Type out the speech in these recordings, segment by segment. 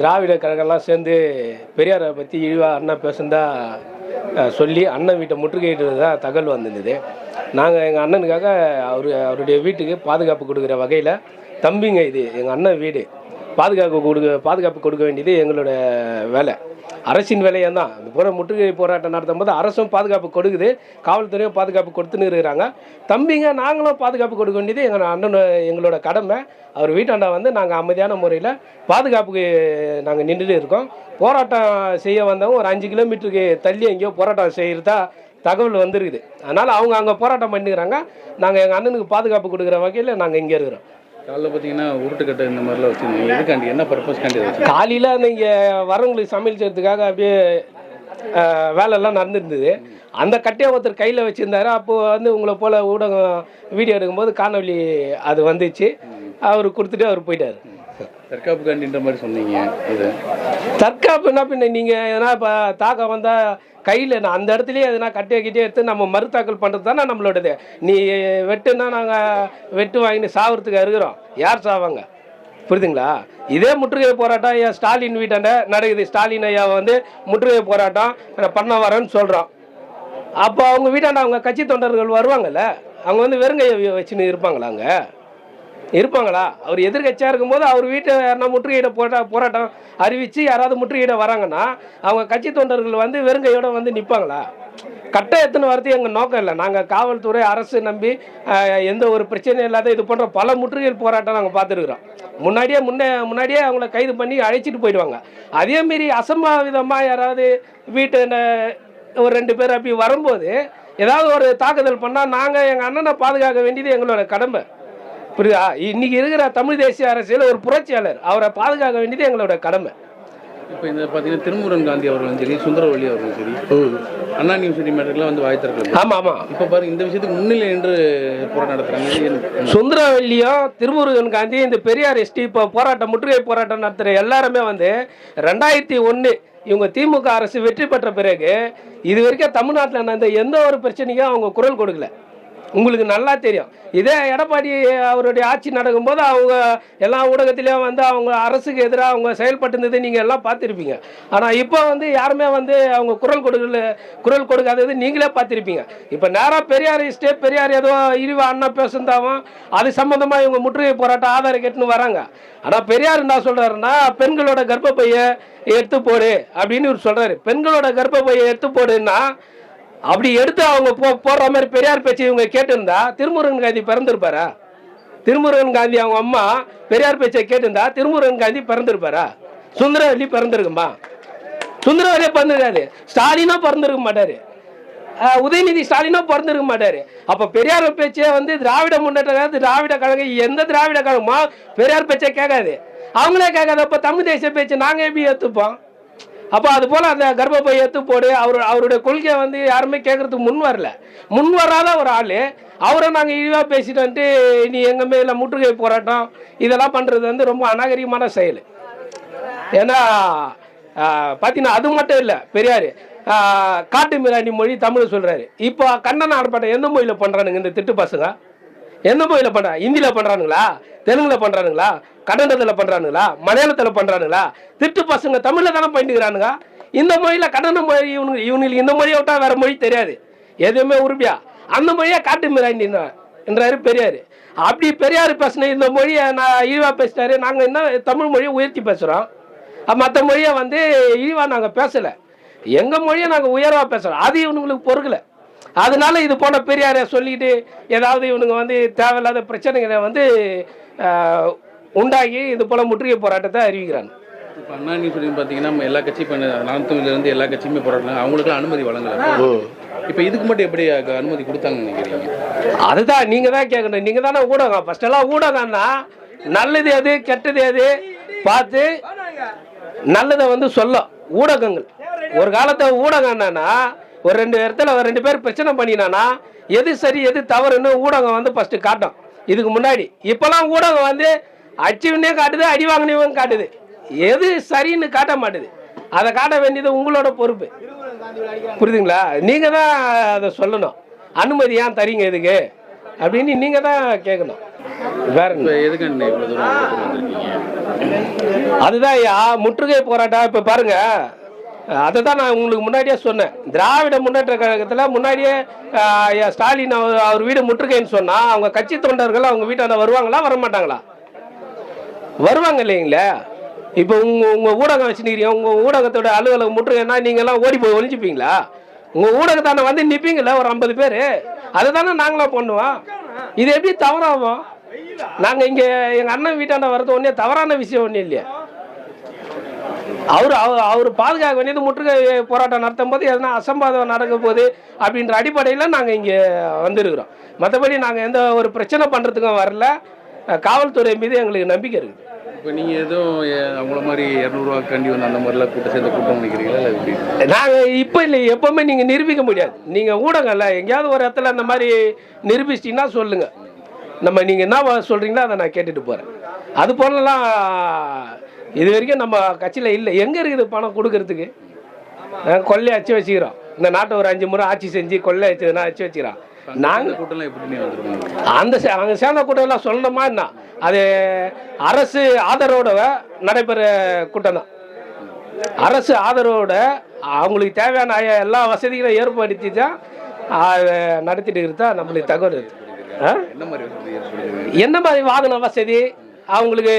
திராவிட கழகம்லாம் சேர்ந்து பெரியாரை பற்றி இழிவாக அண்ணா பேசுந்தா சொல்லி அண்ணன் வீட்டை முற்றுகையிட்டதா தகவல் வந்திருந்தது. நாங்கள் எங்கள் அண்ணனுக்காக அவர் அவருடைய வீட்டுக்கு பாதுகாப்பு கொடுக்குற வகையில் தம்பிங்க இது எங்கள் அண்ணன் வீடு. பாதுகாப்பு கொடுக்க பாதுகாப்பு கொடுக்க வேண்டியது எங்களோட வேலை. அரசின் வேலையாக தான் முற்றுகை போராட்டம் நடத்தும் போது அரசும் பாதுகாப்பு கொடுக்குது காவல்துறையும் பாதுகாப்பு கொடுத்துன்னு இருக்கிறாங்க. தம்பிங்க நாங்களும் பாதுகாப்பு கொடுக்க வேண்டியது எங்கள் அண்ணன் எங்களோட கடமை. அவர் வீட்டாண்டா வந்து நாங்கள் அமைதியான முறையில் பாதுகாப்புக்கு நாங்கள் நின்றுட்டு இருக்கோம். போராட்டம் செய்ய வந்தவங்க ஒரு அஞ்சு கிலோமீட்டருக்கு தள்ளி எங்கேயோ போராட்டம் செய்கிறதா தகவல் வந்துருக்குது. அதனால் அவங்க அங்கே போராட்டம் பண்ணிக்கிறாங்க. நாங்கள் எங்கள் அண்ணனுக்கு பாதுகாப்பு கொடுக்குற வகையில் நாங்கள் இங்கே இருக்கிறோம். காலைல பார்த்தீங்கன்னா உருட்டுக்கட்டை இந்த மாதிரிலாம் வச்சுருந்தீங்க. எதுக்காண்டி? என்ன பர்பஸ்க்காண்டி காலையில் நீங்கள் வரவங்களுக்கு சமையல் செய்யறதுக்காக அப்படியே அஹ், வேலையெல்லாம் நடந்துருந்தது. அந்த கட்டையை ஒருத்தர் கையில் வச்சுருந்தாரு. அப்போது வந்து உங்களை போல் ஊடகம் வீடியோ எடுக்கும்போது காணொலி அது வந்துச்சு. அவர் கொடுத்துட்டு அவர் போயிட்டார். தற்காப்பு காண்டின்ற மாதிரி சொன்னீங்க. இது. தற்காப்புனா பின்ன நீங்கள் எதனா இப்போ தாக்கம் வந்தால் கையில் நான் அந்த இடத்துலயே எதனா கட்டிய கிட்டே எடுத்து நம்ம மறுத்தாக்கல் பண்ணுறது தானே நம்மளோடது. நீ வெட்டுனா நாங்கள் வெட்டு வாங்கிட்டு சாவறதுக்கு இருக்கிறோம் யார் சாவாங்க? புரியுதுங்களா? இதே முற்றுகை போராட்டம் ஐயா ஸ்டாலின் வீட்டாண்ட நடக்குது. ஸ்டாலின் ஐயா வந்து முற்றுகை போராட்டம் பண்ண வரேன்னு சொல்கிறோம் அப்போ அவங்க வீட்டாண்ட அவங்க கட்சி தொண்டர்கள் வருவாங்கல்ல? அவங்க வந்து வெறுங்கையை வச்சுன்னு இருப்பாங்களா அங்கே? இருப்பாங்களா? அவர் எதிர்கட்சியாக இருக்கும்போது அவர் வீட்டை யாருன்னா முற்றுகையிட போட்டா போராட்டம் அறிவித்து யாராவது முற்றுகையிட வராங்கன்னா அவங்க கட்சி தொண்டர்கள் வந்து வெறுங்கையோட வந்து நிற்பாங்களா கட்ட எத்தனை வரது எங்கள் நோக்கம் இல்லை. நாங்கள் காவல்துறை அரசு நம்பி எந்த ஒரு பிரச்சனையும் இல்லாத இது போன்ற பல முற்றுகையில் போராட்டம் நாங்கள் பார்த்துருக்குறோம். முன்னாடியே முன்னே முன்னாடியே அவங்கள கைது பண்ணி அழைச்சிட்டு போயிடுவாங்க. அதேமாரி அசம்பாவிதமாக யாராவது வீட்டு ந- ஒரு ரெண்டு பேர் அப்படி வரும்போது ஏதாவது ஒரு தாக்குதல் பண்ணால் நாங்கள் எங்கள் அண்ணனை பாதுகாக்க வேண்டியது எங்களோட கடமை. புரியுதா? இன்னைக்கு இருக்கிற தமிழ் தேசிய அரசியல் ஒரு புரட்சியாளர். அவரை பாதுகாக்க வேண்டியது எங்களோட கடமை. இப்போ இந்த பார்த்தீங்கன்னா திருமுருகன் காந்தி அவர்களும் சரி சுந்தரவள்ளி அவர்களும் சரி அண்ணா யூனிவர்சிட்டி மேட்டர்லாம் வந்து வாய் திறக்கல. ஆமாம் ஆமாம் இப்போ பாருங்க இந்த விஷயத்துக்கு முன்னிலை என்று போராட்டம் என்ன? சுந்தரவல்லியும் திருமுருகன் காந்தி இந்த பெரியார் எஸ்டி இப்போ போராட்டம் முற்றுகை போராட்டம் நடத்துகிற எல்லாருமே வந்து ரெண்டாயிரத்தி ஒன்று இவங்க திமுக அரசு வெற்றி பெற்ற பிறகு இது வரைக்கும் தமிழ்நாட்டில் நடந்த எந்த ஒரு பிரச்சனைக்கும் அவங்க குரல் கொடுக்கல. உங்களுக்கு நல்லா தெரியும். இதே எடப்பாடி அவருடைய ஆட்சி நடக்கும்போது அவங்க எல்லா ஊடகத்திலையும் வந்து அவங்க அரசுக்கு எதிராக அவங்க செயல்பட்டுருந்தது நீங்கள் எல்லாம் பார்த்துருப்பீங்க. ஆனால் இப்போ வந்து யாருமே வந்து அவங்க குரல் கொடுக்கல குரல் கொடுக்காதது நீங்களே பார்த்துருப்பீங்க. இப்போ நேராக பெரியார் இஸ்டே பெரியார் ஏதோ இழிவு அண்ணா பேசுந்தாவும் அது சம்மந்தமாக இவங்க முற்றுகை போராட்டம் ஆதாரம் கேட்டுன்னு வராங்க. ஆனால் பெரியார் என்ன சொல்கிறாருன்னா பெண்களோட கர்ப்பப்பையை எடுத்து போடு அப்படின்னு இவர் சொல்கிறாரு பெண்களோட கர்ப்பப்பையை எடுத்து போடுன்னா அப்படி எடுத்து அவங்க போ போடுற மாதிரி பெரியார் பேச்சு இவங்க கேட்டிருந்தா திருமுருகன் காந்தி பிறந்திருப்பாரா? திருமுருகன் காந்தி அவங்க அம்மா பெரியார் பேச்சை கேட்டிருந்தா திருமுருகன் காந்தி பிறந்திருப்பாரா? சுந்தரவல்லி பிறந்திருக்குமா? சுந்தரவல்லியே பிறந்திருக்காது ஸ்டாலினும் பிறந்திருக்க மாட்டாரு. உதயநிதி ஸ்டாலினும் பிறந்திருக்க மாட்டாரு. அப்ப பெரியார் பேச்சே வந்து திராவிட முன்னேற்ற திராவிட கழகம் எந்த திராவிட கழகமோ பெரியார் பேச்சை கேட்காது. அவங்களே கேட்காது. அப்ப தமிழ் தேசிய பேச்சு நாங்க எப்படி ஏத்துப்போம்? அப்போ அது போல் அந்த கர்ப்பப்பை எடுத்து போடு அவர் அவருடைய கொள்கையை வந்து யாருமே கேட்குறதுக்கு முன் வரல. முன் வராத ஒரு ஆள் அவரை நாங்கள் இழிவாக பேசிட்டு வந்துட்டு நீ எங்கள் மேல முற்றுகை போராட்டம் இதெல்லாம் பண்ணுறது வந்து ரொம்ப அநாகரிகமான செயல். ஏன்னா பார்த்தீங்கன்னா அது மட்டும் இல்லை பெரியார் காட்டு மிராண்டி மொழி தமிழ் சொல்கிறாரு இப்போ கண்ணன் ஆர்ப்பாட்டம் எந்த மொழியில் பண்ணுறானுங்க இந்த திட்டு பசங்க? எந்த மொழியில் பண்ணுறாங்க ஹிந்தியில் பண்ணுறானுங்களா தெலுங்குல பண்ணுறானுங்களா கன்னடத்துல பண்ணுறானுங்களா மலையாளத்தில் பண்ணுறானுங்களா திட்டு பசங்க தமிழில் தானே பண்ணிக்கிறானுங்க? இந்த மொழியில் கன்னட மொழி இவனு இவனுக்கு இந்த மொழியை விட்டா வேற மொழி தெரியாது. எதுவுமே உருப்பியா? அந்த மொழியை காட்டு மிராண்டினா என்றாரு பெரியார். அப்படி பெரியார் பேசின இந்த மொழியை நான் இழிவாக பேசினாரு. நாங்கள் என்ன தமிழ் மொழியை உயர்த்தி பேசுகிறோம் மற்ற மொழியை வந்து இழிவாக நாங்கள் பேசலை. எங்கள் மொழியை நாங்கள் உயர்வாக பேசுகிறோம் அது இவனுங்களுக்கு பொறுக்கலை. அதனால இது போன பெரியாரை சொல்லிட்டு ஏதாவது இவனுங்க வந்து தேவையில்லாத பிரச்சனைகளை வந்து உண்டாகி இது போல முற்றுகை போராட்டத்தை அறிவிக்கிறாங்க. இப்போ அண்ணா பார்த்தீங்கன்னா எல்லா கட்சியும் பண்ண நானூற்றி எல்லா கட்சியுமே போராட்டம் அவங்களுக்குலாம் அனுமதி வழங்கல. இப்போ இதுக்கு மட்டும் எப்படி அனுமதி கொடுத்தாங்கன்னு நினைக்கிறீங்க? அதுதான் நீங்க தான் கேட்கணும். நீங்க தானே ஊடகம். ஃபர்ஸ்ட் எல்லாம் ஊடகம்னா நல்லது எது கெட்டது எது பார்த்து நல்லதை வந்து சொல்லும். ஊடகங்கள். ஒரு காலத்தை ஊடகம் என்னன்னா ஒரு ரெண்டு இடத்துல ஒரு ரெண்டு பேர் பிரச்சனை பண்ணினானா எது சரி எது தவறுன்னு ஊடகம் வந்து ஃபர்ஸ்ட் காட்டும். இதுக்கு முன்னாடி. இப்போலாம் ஊடகம் வந்து அடிச்சுவனே காட்டுது அடி வாங்கினவன் காட்டுது. எது சரின்னு காட்ட மாட்டுது. அதை காட்ட வேண்டியது உங்களோட பொறுப்பு. புரியுதுங்களா? நீங்கள் தான் அதை சொல்லணும். அனுமதி ஏன் தரீங்க இதுக்கு? அப்படின்னு நீங்கள் தான் கேட்கணும். வேற வந்திருக்கீங்க? அதுதான் ஐயா முற்றுகை போராட்டம். இப்போ பாருங்க அதை தான் நான் உங்களுக்கு முன்னாடியே சொன்னேன். திராவிட முன்னேற்ற கழகத்தில் முன்னாடியே ஸ்டாலின் அவர் அவர் வீடு முற்றுகைன்னு சொன்னால் அவங்க கட்சி தொண்டர்கள் அவங்க வீட்டாண்ட வருவாங்களா வர மாட்டாங்களா வருவாங்க இல்லைங்களே? இப்போ உங்கள் உங்கள் ஊடகம் வச்சுருக்கீங்க உங்கள் ஊடகத்தோட அலுவலகம் முற்றுகைன்னா நீங்கள்லாம் ஓடி போய் ஒழிஞ்சுப்பீங்களா உங்கள் ஊடகத்தான வந்து நிற்பீங்கள ஒரு ஐம்பது பேர்? அதை தானே நாங்களாம் பண்ணுவோம். இது எப்படி தவறாகும்? நாங்கள் இங்கே எங்கள் அண்ணன் வீட்டாண்ட வர்றது ஒன்றே தவறான விஷயம் ஒன்றும் இல்லையா. அவர் அவர் அவர் பாதுகாக்க வேண்டியது முற்றுகை போராட்டம் நடத்தும் போது எதனா அசம்பாதம் நடக்க போகுது அப்படின்ற அடிப்படையில் நாங்கள் இங்கே வந்திருக்கிறோம். மற்றபடி நாங்கள் எந்த ஒரு பிரச்சனை பண்ணுறதுக்கும் வரல. காவல்துறை மீது எங்களுக்கு நம்பிக்கை இருக்குது. இப்போ நீங்கள் எதுவும் அவங்கள மாதிரி இரநூறுவா கண்டி வந்து அந்த மாதிரிலாம் கூட்டம் சேர்ந்து கூட்டம் நினைக்கிறீங்களா இல்லை எப்படி? நாங்கள் இப்போ இல்லை எப்போவுமே நீங்கள் நிரூபிக்க முடியாது. நீங்கள் ஊடகம்ல எங்கேயாவது ஒரு இடத்துல அந்த மாதிரி நிரூபிச்சிட்டிங்கன்னா சொல்லுங்கள் நம்ம நீங்கள் என்ன சொல்கிறீங்களோ அதை நான் கேட்டுட்டு போகிறேன் அது போலலாம் இது வரைக்கும் நம்ம கட்சியில் இல்லை. எங்கே இருக்குது பணம் கொடுக்கறதுக்கு? கொள்ளையை அச்சு வச்சுக்கிறோம். இந்த நாட்டை ஒரு அஞ்சு முறை ஆட்சி செஞ்சு கொள்ளை வச்சதுன்னா அச்சு வச்சுக்கிறோம். நாங்கள் அந்த கூட்டம்லாம் எப்படி அந்த அங்க சேர்ந்த கூட்டம் எல்லாம் சொல்லணுமா என்ன? அது அரசு ஆதரவோட நடைபெற கூட்டம் தான். அரசு ஆதரவோட அவங்களுக்கு தேவையான எல்லா வசதிகளும் ஏற்படுத்தி தான் அதை நடத்திட்டு இருக்கிறதா நம்மளுக்கு தகவல் இருக்கு ஆ? என்ன மாதிரி வாகன வசதி? அவங்களுக்கு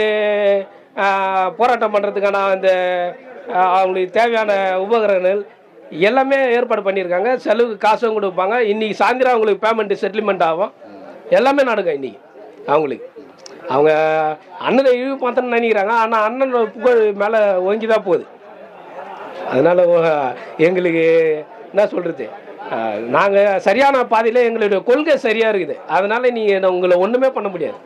போராட்டம் பண்ணுறதுக்கான அந்த அவங்களுக்கு தேவையான உபகரணங்கள் எல்லாமே ஏற்பாடு பண்ணியிருக்காங்க. செலவுக்கு காசும் கொடுப்பாங்க. இன்றைக்கி சாயந்தரம் அவங்களுக்கு பேமெண்ட்டு செட்டில்மெண்ட் ஆகும். எல்லாமே நடக்கும் இன்றைக்கி அவங்களுக்கு. அவங்க அண்ணனை இழிவு பார்த்தோன்னு நினைக்கிறாங்க. ஆனால் அண்ணனோட புகழ் மேலே ஓங்கி தான் போகுது. அதனால் எங்களுக்கு என்ன சொல்கிறது நாங்கள் சரியான பாதையில் எங்களுடைய கொள்கை சரியாக இருக்குது. அதனால் நீங்கள் உங்களை ஒன்றுமே பண்ண முடியாது.